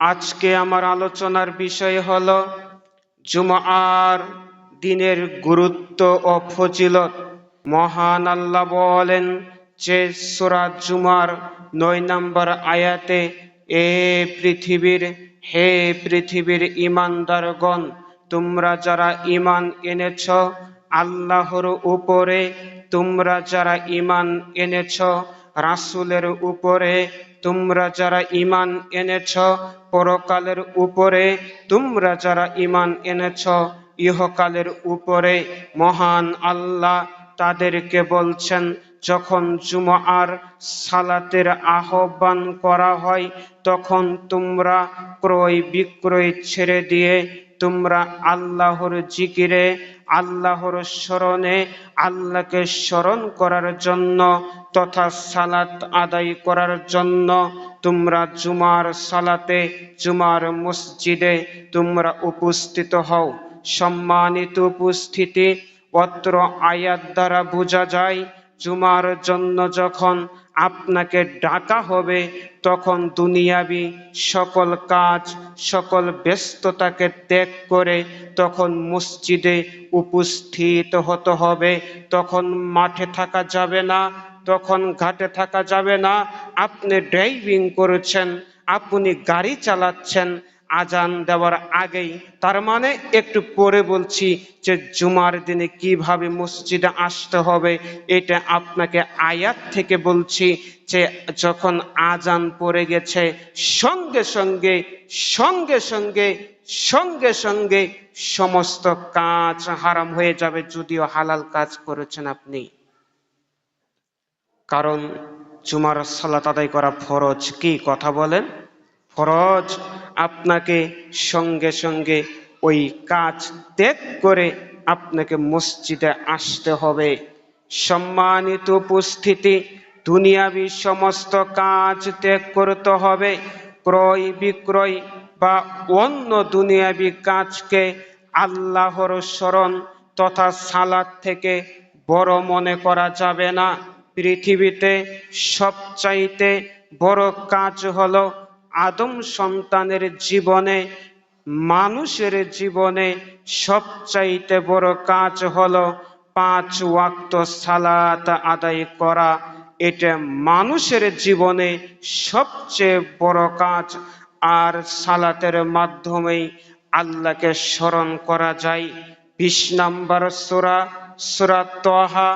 আজকে আমার আলোচনার বিষয় হল জুমার দিনের গুরুত্ব ও ফজিলত। মহান আল্লাহ বলেন যে সূরা জুমার নয় নম্বর আয়াতে, এ পৃথিবীর, হে পৃথিবীর ইমানদারগণ তোমরা যারা ইমান এনেছ, আল্লাহর উপরে তোমরা যারা ইমান এনেছ, রাসূলের উপরে তোমরা যারা ইমান এনেছ পরকালের উপরে, তোমরা যারা ইমান এনেছ ইহকালের উপরে, মহান আল্লাহ তাদেরকে বলছেন, যখন জুমার সালাতের আহ্বান করা হয়, তখন তোমরা ক্রয় বিক্রয় ছেড়ে দিয়ে তোমরা আল্লাহর জিকিরে, আল্লাহর স্মরণে আল্লাহকে স্মরণ করার জন্য তথা সালাত আদায় করার জন্য তোমরা জুমার সালাতে, জুমার মসজিদে তোমরা উপস্থিত হও। সম্মানিত উপস্থিতি, অত্র আয়াত দ্বারা বোঝা যায়, জুমার জন্য যখন আপনাকে ডাকা হবে, তখন দুনিয়াবি সকল কাজ, সকল ব্যস্ততাকে ত্যাগ করে তখন মসজিদে উপস্থিত হতে হবে। তখন মাঠে থাকা যাবে না, তখন ঘাটে থাকা যাবে না। আপনি ড্রাইভিং করেছেন, আপনি গাড়ি চালাচ্ছেন আজান দেওয়ার আগেই, তার মানে একটু পরে বলছি যে জুমার দিনে কীভাবে মসজিদে আসতে হবে, এটা আপনাকে আয়াত থেকে বলছি যে যখন আজান পড়ে গেছে, সঙ্গে সঙ্গে সঙ্গে সঙ্গে সঙ্গে সঙ্গে সমস্ত কাজ হারাম হয়ে যাবে, যদিও হালাল কাজ করেছেন আপনি। কারণ জুমার সালাত আদায় করা ফরজ, কি কথা বলেন? ফরজ আপনাকে সঙ্গে সঙ্গে ওই কাজ ত্যাগ করে আপনাকে মসজিদে আসতে হবে। সম্মানিত উপস্থিতি, দুনিয়াবি সমস্ত কাজ ত্যাগ করতে হবে। ক্রয়, বিক্রয় বা অন্য দুনিয়াবি কাজকে আল্লাহর স্মরণ তথা সালাদ থেকে বড় মনে করা যাবে না। পৃথিবীতে সবচাইতে বড় কাজ হলো আদম সন্তানের জীবনে, মানুষের জীবনে সবচাইতে বড় কাজ হলো পাঁচ ওয়াক্ত সালাত আদায় করা। এটা মানুষের জীবনে সবচেয়ে বড় কাজ। আর সালাতের মাধ্যমেই আল্লাহকে স্মরণ করা যায়। বিশ নাম্বার সোরা সোরা তহা,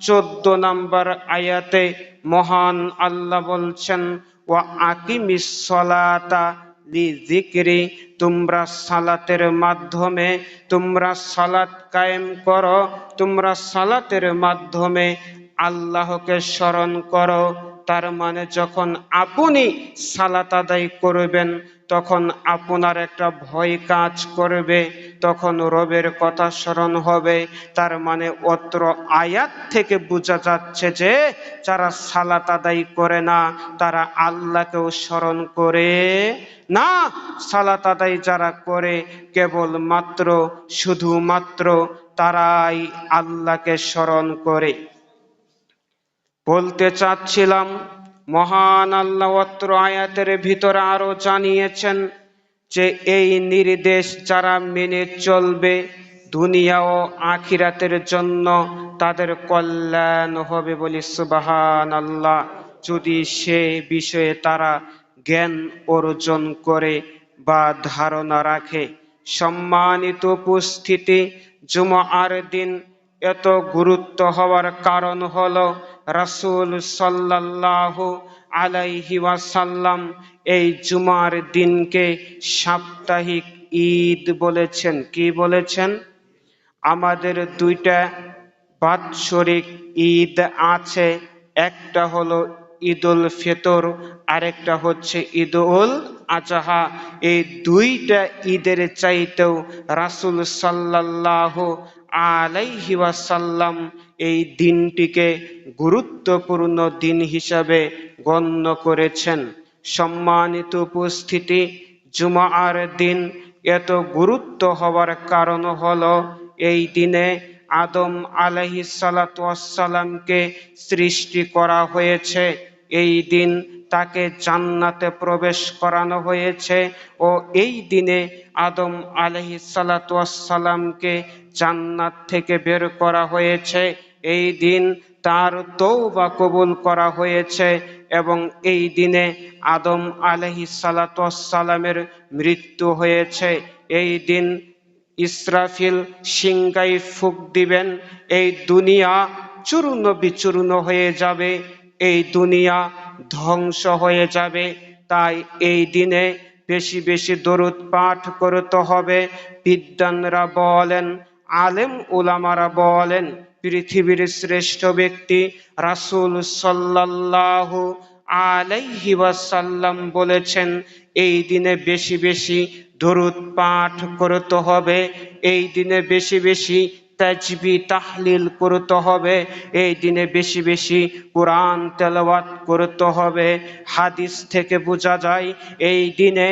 চোদ্দ নাম্বার আয়াতে মহান আল্লাহ বলছেন ও আকিমিস সলাতা লি তোমরা সালাতের মাধ্যমে, তোমরা সালাত কায়েম করো, তোমরা সালাতের মাধ্যমে আল্লাহকে স্মরণ করো। তার মানে যখন আপনি সালাত আদায় করবেন, তখন আপনার একটা ভয় কাজ করবে। তখন রবের কথা স্মরণ হবে। তার মানে অত্র আয়াত থেকে বোঝা যাচ্ছে যে, যারা সালাত আদায় করে না, তারা আল্লাহকেও স্মরণ করে না। সালাত আদায় যারা করে কেবল মাত্র শুধুমাত্র তারাই আল্লাহকে স্মরণ করে। বলতে চাচ্ছিলাম, মহান আল্লাহ অত্র আয়াতের ভিতরে আরও জানিয়েছেন যে এই নির্দেশ যারা মেনে চলবে দুনিয়া ও আখিরাতের জন্য তাদের কল্যাণ হবে বলে সুবাহান আল্লাহ যদি সে বিষয়ে তারা জ্ঞান অর্জন করে বা ধারণা রাখে, সম্মানিত উপস্থিতি জুমার দিন এত গুরুত্ব হওয়ার কারণ হল রাসূল সাল্লাল্লাহু আলাইহি ওয়াসাল্লাম এই জুমার দিনকে সাপ্তাহিক ঈদ বলেছেন। কি বলেছেন? আমাদের দুইটা বাৎসরিক ঈদ আছে, একটা হলো ঈদুল ফিতর, আরেকটা হচ্ছে ঈদুল আজহা। এই দুইটা ঈদের চাইতেও রাসূল সাল্লাল্লাহু আলাইহি ওয়াসাল্লাম এই দিনটিকে গুরুত্বপূর্ণ দিন হিসাবে গণ্য করেছেন। সম্মানিত উপস্থিতি, জুমার দিন এত গুরুত্ব হওয়ার কারণ হল এই দিনে আদম আলহি সৃষ্টি করা হয়েছে। এই দিন তাকে জান্নাতে প্রবেশ করানো হয়েছে ও এই দিনে আদম আলহি সালাতামকে জান্নাত থেকে বের করা হয়েছে। এই দিন তার তৌবা কবুল করা হয়েছে এবং এই দিনে আদম আলহি সালাতামের মৃত্যু হয়েছে। এই দিন ইসরাফিল সিংগাই ফুক দিবেন, এই দুনিয়া চূর্ণ বিচূর্ণ হয়ে যাবে। এই দুনিয়া ধ্বংস হয়ে যাবে। তাই এই দিনে বেশি বেশি দরুদ পাঠ করতে হবে। বিদ্যানরা বলেন, আলেম ওলামারা বলেন, পৃথিবীর শ্রেষ্ঠ ব্যক্তি রাসূল সাল্লাল্লাহু আলাইহি ওয়াসাল্লাম বলেছেন, এই দিনে বেশি বেশি দরুদ পাঠ করতে হবে। এই দিনে বেশি বেশি তাজবি তাহলিল করতে হবে। এই দিনে বেশি বেশি কোরআন তেলাওয়াত করতে হবে। হাদিস থেকে বোঝা যায়, এই দিনে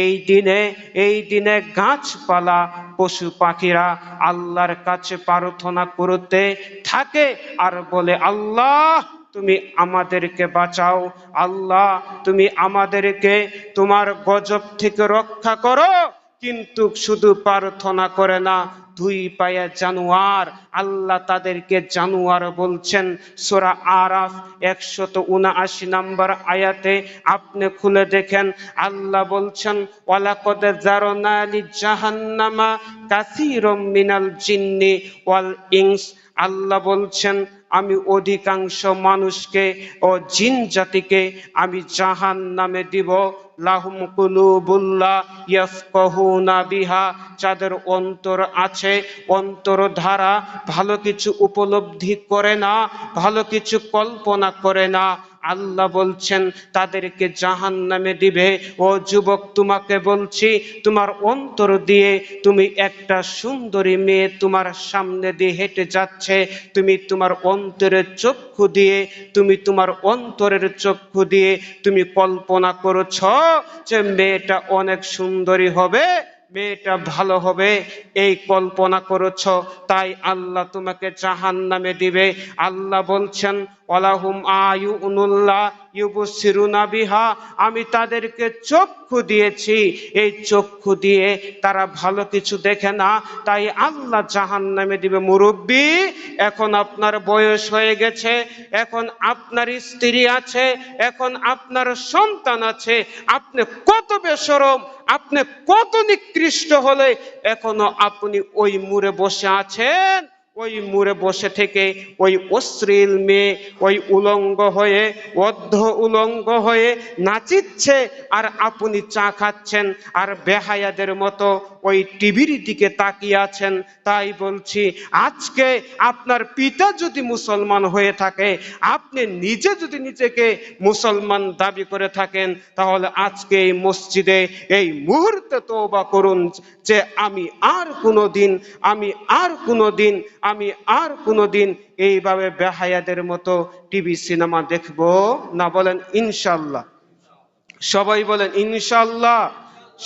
এই দিনে এই দিনে গাছপালা পশু পাখিরা আল্লাহর কাছে প্রার্থনা করতে থাকে আর বলে, আল্লাহ, তুমি আমাদেরকে বাঁচাও। আল্লাহ, তুমি আমাদেরকে তোমার গজব থেকে রক্ষা করো। কিন্তু শুধু প্রার্থনা করে না দুই পায়ে জানুয়ার, আল্লাহ তাদেরকে জানুয়ার বলছেন। সোরা আরাফ একশত উনআশি নম্বর আয়াতে আপনি খুলে দেখেন, আল্লাহ বলছেন, ওয়ালাকদ জারনা লি জাহান্নামা কাসীরম মিনাল জিন্নি ওয়াল ইনস। আল্লাহ বলছেন, আমি অধিকাংশ মানুষকে ও জিন জাতিকে আমি জাহান নামে দিব। লাহুম কুলুবুল্লাহ ইয়াফকাহুনা বিহা। যাদের অন্তর আছে, অন্তর ধারা ভালো কিছু উপলব্ধি করে না, ভালো কিছু কল্পনা করে না। আল্লাহ বলছেন, তাদেরকে জাহান নামে দিবে। ও যুবক, তোমাকে বলছি, তোমার অন্তর দিয়ে তুমি একটা সুন্দরী মেয়ে তোমার সামনে দিয়ে হেঁটে যাচ্ছে। তুমি তোমার অন্তরের চক্ষু দিয়ে, তুমি তোমার অন্তরের চক্ষু দিয়ে তুমি কল্পনা করেছ। যে মেয়েটা অনেক সুন্দরী হবে, মেয়েটা ভালো হবে, এই কল্পনা করেছ, তাই আল্লাহ তোমাকে জাহান নামে দিবে। আল্লাহ বলছেন আয়ু উনুল্লাহ ইউবসিরুনা আমি তাদেরকে চক্ষু দিয়েছি। এই চক্ষু দিয়ে তারা ভালো কিছু দেখে না, তাই আল্লাহ জাহান নামে দিবে, মুরব্বী, এখন আপনার বয়স হয়ে গেছে, এখন আপনার স্ত্রী আছে, এখন আপনার সন্তান আছে, আপনি কত বেসরম আপনি কত নিকৃষ্ট হলে এখনও আপনি ওই মুড়ে বসে আছেন। ওই মুড়ে বসে থেকে ওই অশ্লীল মেয়ে, ওই উলঙ্গ হয়ে, অর্ধ উলঙ্গ হয়ে নাচিচ্ছে আর আপনি চা খাচ্ছেন আর বেহায়াদের মতো ওই টিভির দিকে তাকিয়ে আছেন। তাই বলছি, আজকে আপনার পিতা যদি মুসলমান হয়ে থাকে, আপনি নিজে যদি নিজেকে মুসলমান দাবি করে থাকেন, তাহলে আজকে এই মসজিদে এই মুহূর্তে তওবা করুন যে আমি আর কোনো দিন আমি আর কোনো দিন আমি আর কোনো দিন এইভাবে বেহায়াদের মতো টিভি, সিনেমা দেখব না বলেন ইনশাল্লাহ। সবাই বলেন ইনশাল্লাহ।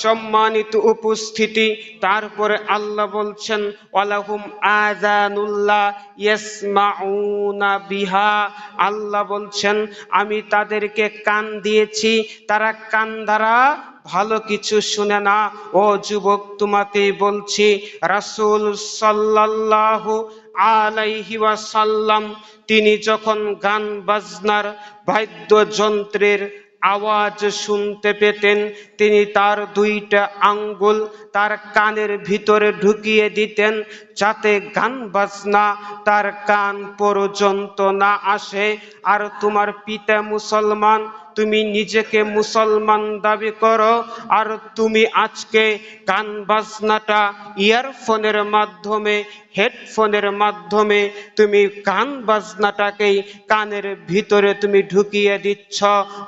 সম্মানিত উপস্থিতি, তারপরে আল্লাহ বলছেন, ওয়ালাহুম আযানুল্লাহ ইয়াসমাউনা বিহা। আল্লাহ বলছেন, আমি তাদেরকে কান দিয়েছি, তারা কান দ্বারা ভালো কিছু শুনে না, ও যুবক, তোমাকে বলছি, রাসূল সাল্লাল্লাহু আলাইহি ওয়াসাল্লাম, তিনি যখন গান বাজনার বাদ্যযন্ত্রের আওয়াজ শুনতে পেতেন, তিনি তার দুইটা আঙ্গুল তার কানের ভিতরে ঢুকিয়ে দিতেন, যাতে গান বাজনা তার কান পর্যন্ত না আসে, আর তোমার পিতা মুসলমান তুমি নিজেকে মুসলমান দাবি করো, আর তুমি আজকে কান বাজনাটা ইয়ারফোনের মাধ্যমে, হেডফোনের মাধ্যমে তুমি কান বাজনাটাকেই কানের ভিতরে তুমি ঢুকিয়ে দিচ্ছ।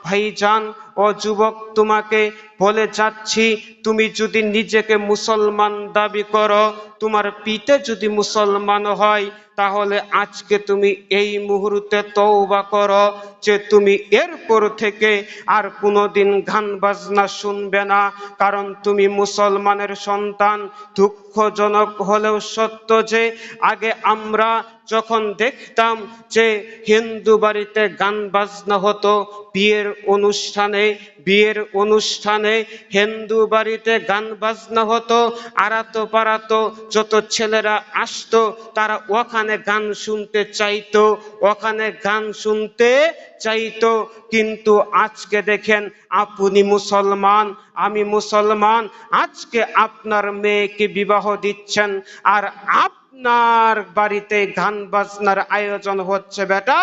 ভাইজান ও যুবক, তোমাকে বলে যাচ্ছি, তুমি যদি নিজেকে মুসলমান দাবি করো, তোমার পিতা যদি মুসলমান হয়, তাহলে আজকে তুমি এই মুহূর্তে তওবা করো, যে তুমি এরপর থেকে আর কোনোদিন গান বাজনা শুনবে না, কারণ তুমি মুসলমানের সন্তান দুঃখজনক হলেও সত্য যে, আগে আমরা যখন দেখতাম যে হিন্দু বাড়িতে গান বাজনা হতো, বিয়ের অনুষ্ঠানে বিয়ের অনুষ্ঠানে হিন্দু বাড়িতে গান বাজনা হতো, আরাতো পারাতো যত ছেলেরা আসতো, তারা ওখানে গান শুনতে চাইতো, ওখানে গান শুনতে চাইতো। কিন্তু আজকে দেখেন, আপনি মুসলমান আমি মুসলমান, আজকে আপনার মেয়েকে বিবাহ দিচ্ছেন, আর আপনার বাড়িতে গান বাজনার আয়োজন হচ্ছে, বেটা।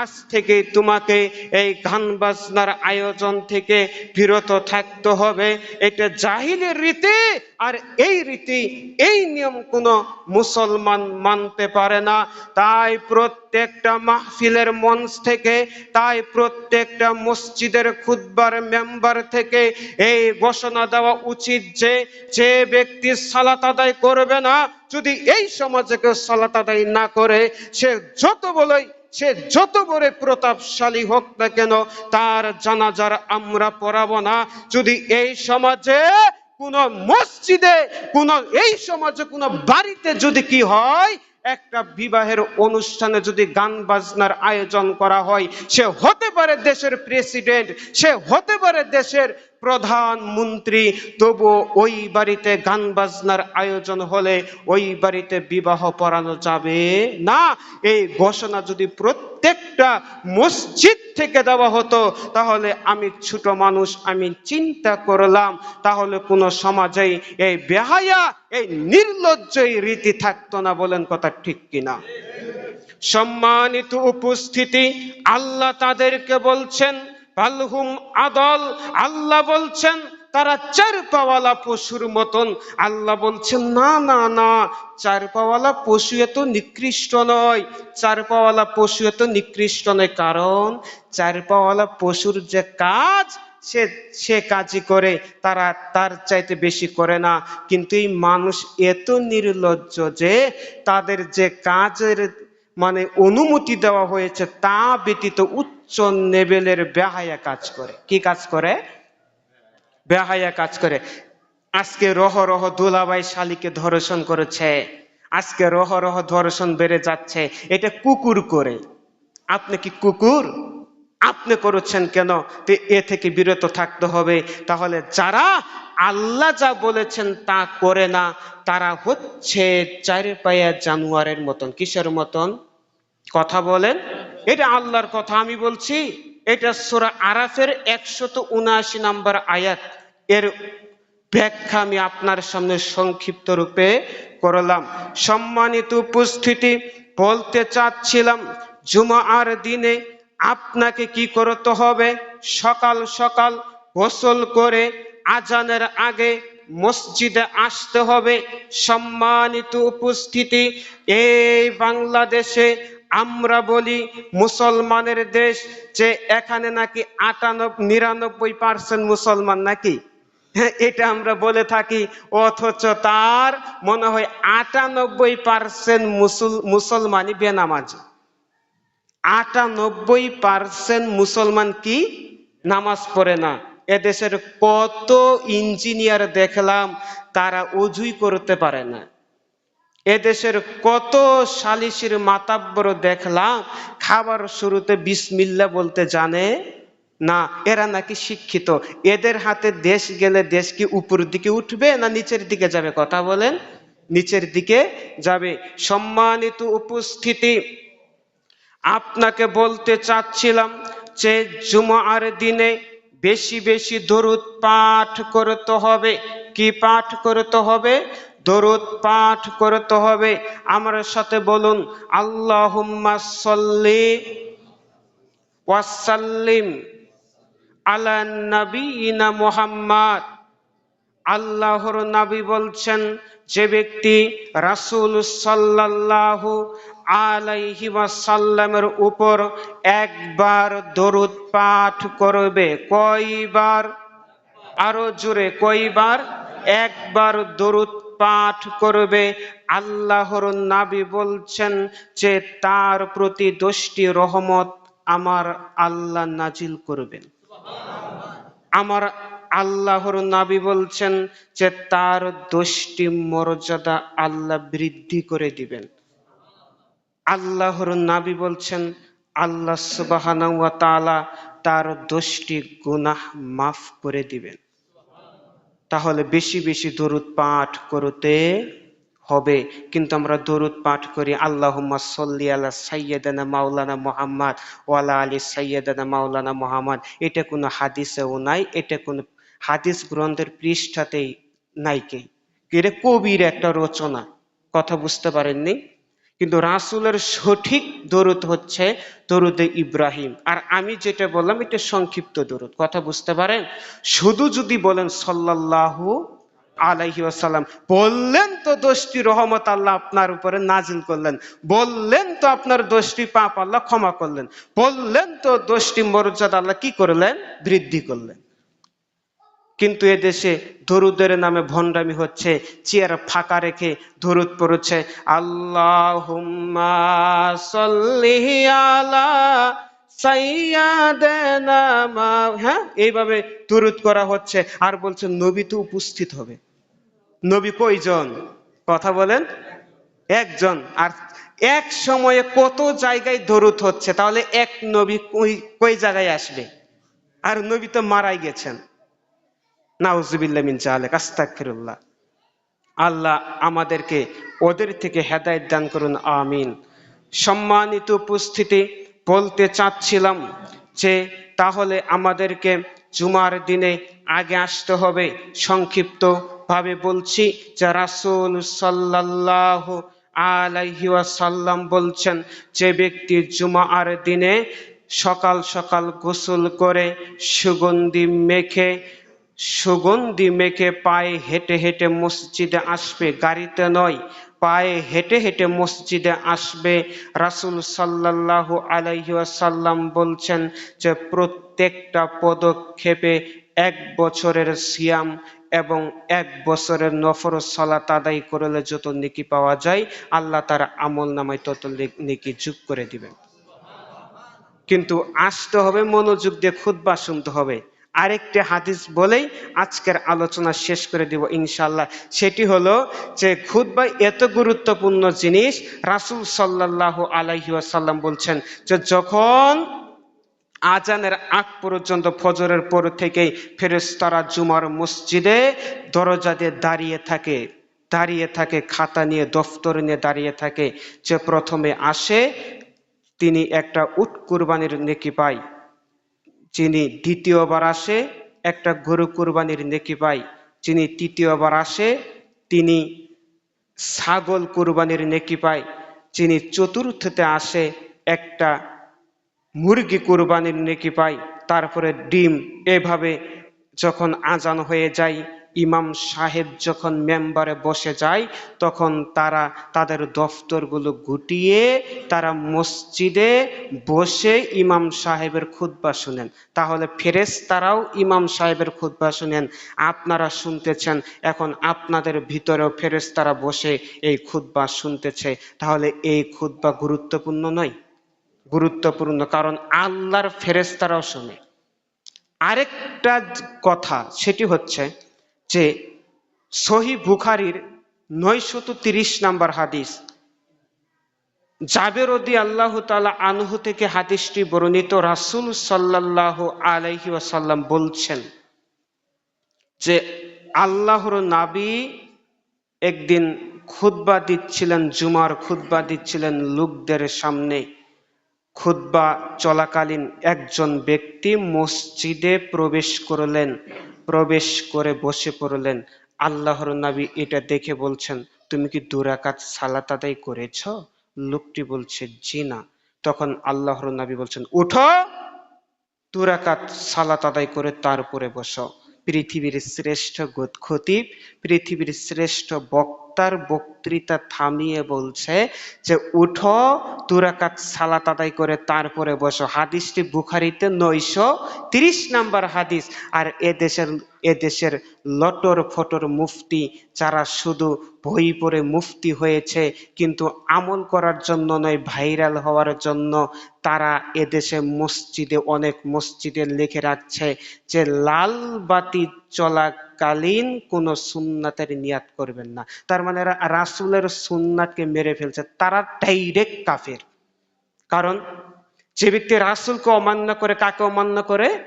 আজ থেকে তোমাকে এই গান বাজনার আয়োজন থেকে বিরত থাকতে হবে। এটা জাহিলের রীতি, আর এই রীতি, এই নিয়ম কোনো মুসলমান মানতে পারে না। তাই প্রত্যেকটা মাহফিলের মঞ্চ থেকে, তাই প্রত্যেকটা মসজিদের খুদ্বার মেম্বার থেকে এই ঘোষণা দেওয়া উচিত যে যে ব্যক্তি সালাত আদায় করবে না, যদি এই সমাজে কেউ সালাত আদায় না করে, সে যত বলেই সে যত বড় প্রতাপশালী হোক না কেন, তার জানাজার আমরা পড়াবো না। যদি এই সমাজে কোন মসজিদে, কোন এই সমাজে, কোন বাড়িতে যদি কি হয়, একটা বিবাহের অনুষ্ঠানে যদি গান বাজনার আয়োজন করা হয়, সে হতে পারে দেশের প্রেসিডেন্ট, সে হতে পারে দেশের প্রধানমন্ত্রী, তবু ওই বাড়িতে গান বাজনার আয়োজন হলে ওই বাড়িতে বিবাহ পড়ানো যাবে না। এই ঘোষণা যদি প্রত্যেকটা মসজিদ থেকে দেওয়া হতো, তাহলে আমি ছোট মানুষ, আমি চিন্তা করলাম, তাহলে কোনো সমাজেই এই বেহায়া, এই নির্লজ্জ রীতি থাকতো না বলেন কথা ঠিক কিনা? সম্মানিত উপস্থিতি, আল্লাহ তাদেরকে বলছেন বালহুম আদল, আল্লাহ বলছেন, তারা চার পাওয়ালা পশুর মতন। আল্লাহ বলছেন, না না না, চার পাওয়ালা পশু এত নিকৃষ্ট নয়। চার পাওয়ালা পশু এত নিকৃষ্ট নয়, কারণ চার পাওয়ালা পশুর যে কাজ, সে সে কাজই করে, তারা তার চাইতে বেশি করে না। কিন্তু এই মানুষ এত নির্লজ্জ যে, তাদের যে কাজের মানে অনুমতি দেওয়া হয়েছে, তা ব্যতীত উচ্চ লেভেলের বেহায়া কাজ করে। কি কাজ করে? বেহায়া কাজ করে। আজকে রহ রহ দুলাবাই শালিকে ধর্ষণ করেছে, আজকে রহ রহ ধর্ষণ বেড়ে যাচ্ছে, এটা কুকুর করে। আপনি কি কুকুর? আপনি করেছেন কেন? এ থেকে বিরত থাকতে হবে। তাহলে যারা আল্লাহ যা বলেছেন তা করে না, তারা হচ্ছে চার পায়া জানুয়ারের মতন। কিসের মতন? কথা বলেন। এটা আল্লাহর কথা, আমি বলছি, এটা সোরা আরাফের একশত উনআশি নাম্বার আয়াত। এর ব্যাখ্যা আমি আপনার সামনে সংক্ষিপ্ত রূপে করলাম। সম্মানিত উপস্থিতি, বলতে চাচ্ছিলাম, জুমার দিনে আপনাকে কি করতে হবে? সকাল সকাল গোসল করে আজানের আগে মসজিদে আসতে হবে। সম্মানিত উপস্থিতি, এই বাংলাদেশে আমরা বলি মুসলমানের দেশ যে এখানে নাকি আটানব্বই, নিরানব্বই পার্সেন্ট মুসলমান নাকি? হ্যাঁ এটা আমরা বলে থাকি। অথচ তার মনে হয় আটানব্বই পার্সেন্ট মুসল, মুসলমানই বেনামাজ। আটানব্বই পার্সেন্ট মুসলমান কি? নামাজ পড়ে না। এদেশের কত ইঞ্জিনিয়ার দেখলাম তারা অজুই করতে পারে না। এদেশের কত সালিসির মাতাব্বর দেখলাম, খাবার শুরুতে বিসমিল্লা বলতে জানে না, এরা নাকি শিক্ষিত। এদের হাতে দেশ গেলে দেশ কি উপর দিকে উঠবে না নিচের দিকে যাবে? কথা বলেন, নিচের দিকে যাবে। সম্মানিত উপস্থিতি, আপনাকে বলতে চাচ্ছিলাম যে জুমার দিনে বেশি বেশি দরুদ পাঠ করতে হবে। কি পাঠ করতে হবে? দরুদ পাঠ করতে হবে। আমার সাথে বলুন, আল্লাহুম্মা সাল্লি ওয়াসাল্লিম আলা নবীনা মুহাম্মদ। আল্লাহর নবী বলছেন, যে ব্যক্তি রাসূল সাল্লাল্লাহু আলাইহি ওয়াসাল্লামের উপর একবার দরুদ পাঠ করবে। কয়বার? আরও জোরে, কয়বার? একবার দরুদ পাঠ করবে। আল্লাহর নাবি বলছেন যে, তার প্রতি দোষটি, রহমত আমার আল্লাহ নাজিল করবেন। আমার আল্লাহর নাবি বলছেন যে, তার দোষটি, মর্যাদা আল্লাহ বৃদ্ধি করে দিবেন। আল্লাহর নাবি বলছেন, আল্লাহ সুবাহানাহু ওয়া তাআলা তার দোষটি গুনাহ মাফ করে দিবেন। তাহলে বেশি বেশি দরুদ পাঠ করতে হবে। কিন্তু আমরা দরুদ পাঠ করি, আল্লাহুম্মা সল্লি আলা সাইয়্যিদানা মাওলানা মুহাম্মদ ওয়ালা আলী সাইয়্যিদানা মাওলানা মোহাম্মদ। এটা কোনো হাদিসেও নাই, এটা কোনো হাদিস গ্রন্থের পৃষ্ঠাতেই নাইকে এটা কবির একটা রচনা, কথা বুঝতে পারেননি? কিন্তু রাসূলের সঠিক দরুদ হচ্ছে দরুদে ইব্রাহিম। আর আমি যেটা বললাম, এটা সংক্ষিপ্ত দরুদ। কথা বুঝতে পারেন? শুধু যদি বলেন সাল্লাল্লাহু আলাইহি ওয়াসাল্লাম, বললেন তো দোষটি রহমত আল্লাহ আপনার উপরে নাজিল করলেন। বললেন তো আপনার দোষটি পাপ আল্লাহ ক্ষমা করলেন। বললেন তো দোষটি মর্যাদা আল্লাহ কি করলেন? বৃদ্ধি করলেন। কিন্তু এদেশে দরুদের নামে ভণ্ডামি হচ্ছে, চেয়ার ফাঁকা রেখে দরুদ পড়ছে। আল্লাহ হ্যাঁ? এইভাবে দরুদ করা হচ্ছে। আর বলছে, নবী তো উপস্থিত হবে। নবী কয়জন? কথা বলেন। একজন। আর এক সময়ে কত জায়গায় দরুদ হচ্ছে? তাহলে এক নবী কই কই জায়গায় আসবে? আর নবী তো মারাই গেছেন। নাউজুবিল্লাহ মিন আল্লাহ আমাদেরকে ওদের থেকে হেদায়েত দান করুন, আমিন। সম্মানিত উপস্থিতি, বলতে চাচ্ছিলাম যে তাহলে আমাদেরকে জুমার দিনে আগে আসতে হবে সংক্ষিপ্ত ভাবে বলছি, যে রাসূল সাল্লাল্লাহু আলাইহি ওয়াসাল্লাম বলছেন, যে ব্যক্তি জুমার দিনে সকাল সকাল গোসল করে সুগন্ধি মেখে সুগন্ধি মেখে পায়ে হেঁটে হেঁটে মসজিদে আসবে, গাড়িতে নয়, পায়ে হেঁটে হেঁটে মসজিদে আসবে। রাসূল সাল্লাল্লাহু আলাইহি ওয়াসাল্লাম বলছেন যে, প্রত্যেকটা পদক্ষেপে এক বছরের সিয়াম এবং এক বছরের নফর সালাত আদায় করলে যত নেকি পাওয়া যায়, আল্লাহ তার আমল নামায় তত নেকি যোগ করে দিবেন। কিন্তু আসতে হবে, মনোযোগ দিয়ে খুতবা শুনতে হবে। আরেকটি হাদিস বলেই আজকের আলোচনা শেষ করে দিব ইনশাল্লাহ সেটি হলো যে খুতবা এত গুরুত্বপূর্ণ জিনিস রাসূল সাল্লাল্লাহু আলাইহি ওয়াসাল্লাম বলছেন যে যখন আজানের আগ পর্যন্ত ফজরের পর থেকেই ফেরেশতারা জুমার মসজিদে দরজা দিয়ে দাঁড়িয়ে থাকে দাঁড়িয়ে থাকে, খাতা নিয়ে, দফতর নিয়ে দাঁড়িয়ে থাকে, যে প্রথমে আসে, তিনি একটা উট কুরবানির নেকি পায়। যিনি দ্বিতীয়বার আসে, একটা গরু কুরবানির নেকি পায় যিনি তৃতীয়বার আসে, তিনি ছাগল কুরবানির নেকি পায় যিনি চতুর্থতে আসে, একটা মুরগি কুরবানির নেকি পায় তারপরে ডিম এভাবে যখন আজান হয়ে যায় ইমাম সাহেব যখন মেম্বারে বসে যায়, তখন তারা তাদের দফতরগুলো গুটিয়ে তারা মসজিদে বসে ইমাম সাহেবের খুতবা শুনেন। তাহলে ফেরেস তারাও ইমাম সাহেবের খুতবা শুনেন। আপনারা শুনতেছেন, এখন আপনাদের ভিতরেও ফেরেস তারা বসে এই খুতবা শুনতেছে। তাহলে এই খুতবা গুরুত্বপূর্ণ নয়? গুরুত্বপূর্ণ, কারণ আল্লাহর ফেরেস্তারাও শোনে। আরেকটা কথা, সেটি হচ্ছে যে সহি বুখারির নয়শত তিরিশ নাম্বার হাদিস। জাবের ওদি আল্লাহ তালা আনহু থেকে হাদিসটি বর্ণিত রাসুল সাল্লাহ আলাইহি ওয়াসাল্লাম বলছেন যে, আল্লাহর নাবি একদিন খুতবা দিচ্ছিলেন, জুমার খুতবা দিচ্ছিলেন লোকদের সামনে। খুতবা চলাকালীন একজন ব্যক্তি মসজিদে প্রবেশ করলেন। প্রবেশ করে বসে পড়লেন। আল্লাহর নাবি এটা দেখে বলছেন, তুমি কি দুরাকাত সালাত আদায় করেছ? লোকটি বলছে, জি না। তখন আল্লাহর নাবি বলছেন, উঠো, দুরাকাত সালাত আদায় করে তারপরে বসো। পৃথিবীর শ্রেষ্ঠ খতিব পৃথিবীর শ্রেষ্ঠ বক্তার বক্তৃতা থামিয়ে বলছে যে, উঠো তুরাকাত সালাত আদায় করে তারপরে বসো। হাদিসটি বুখারিতে নয়শো তিরিশ নাম্বার হাদিস। আর এ দেশের এ দেশের লটর ফটর মুফতি যারা শুধু বই পড়ে মুফতি হয়েছে, কিন্তু আমল করার জন্য নয়, ভাইরাল হওয়ার জন্য তারা এদেশে মসজিদে, অনেক মসজিদে লিখে রাখছে যে, লাল বাতি চলাকালীন কোন সুন্নাতের নিয়াত করবেন না। তার মানে রাসুলের সুন্নাতকে মেরে ফেলছে, তারা ডাইরেক্ট কাফের। কারণ যে ব্যক্তি রাসুলকে অমান্য করে, কাকে অমান্য করে?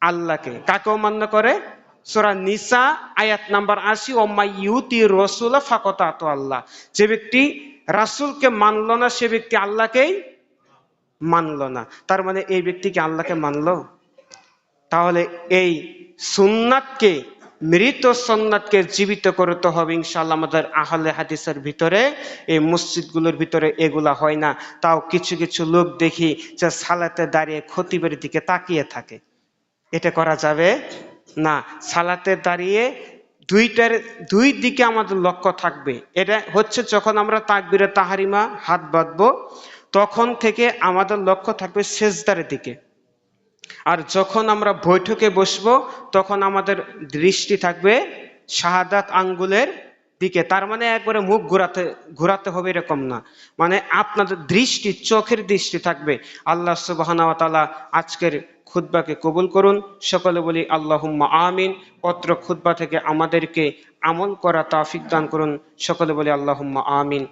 আল্লাহকে। কাকে অমান্য করে? সোরা নিসা, আয়াত নাম্বার আশি, ওমাই ইউতি রসুল ফাকত আত আল্লাহ। যে ব্যক্তি রাসুলকে মানলো না, সে ব্যক্তি আল্লাহকেই মানলো না। তার মানে এই ব্যক্তি কি আল্লাহকে মানলো? তাহলে এই সুন্নাতকে, মৃত সন্ন্যাতকে জীবিত করতে হবে ইনশাল্লাহ আমাদের আহলে হাদিসের ভিতরে। এই মসজিদগুলোর ভিতরে এগুলা হয় না। তাও কিছু কিছু লোক দেখি যে সালাতে দাঁড়িয়ে খতিবের দিকে তাকিয়ে থাকে। এটা করা যাবে না। সালাতে দাঁড়িয়ে দুইটার, দুই দিকে আমাদের লক্ষ্য থাকবে। এটা হচ্ছে যখন আমরা তাকবিরে তাহারিমা হাত বাঁধবো, তখন থেকে আমাদের লক্ষ্য থাকবে শেষদার দিকে। আর যখন আমরা বৈঠকে বসবো, তখন আমাদের দৃষ্টি থাকবে শাহাদাত আঙ্গুলের দিকে। তার মানে একবারে মুখ ঘোরাতে ঘোরাতে হবে এরকম না। মানে আপনাদের দৃষ্টি, চোখের দৃষ্টি থাকবে। আল্লাহ সুবাহানা আজকের খুতবাকে কবুল করুন। সকলে বলি আল্লাহুম্মা আমিন। পত্র খুতবা থেকে আমাদেরকে আমল করা তাফিক দান করুন। সকলে বলি আল্লাহুম্মা আমিন।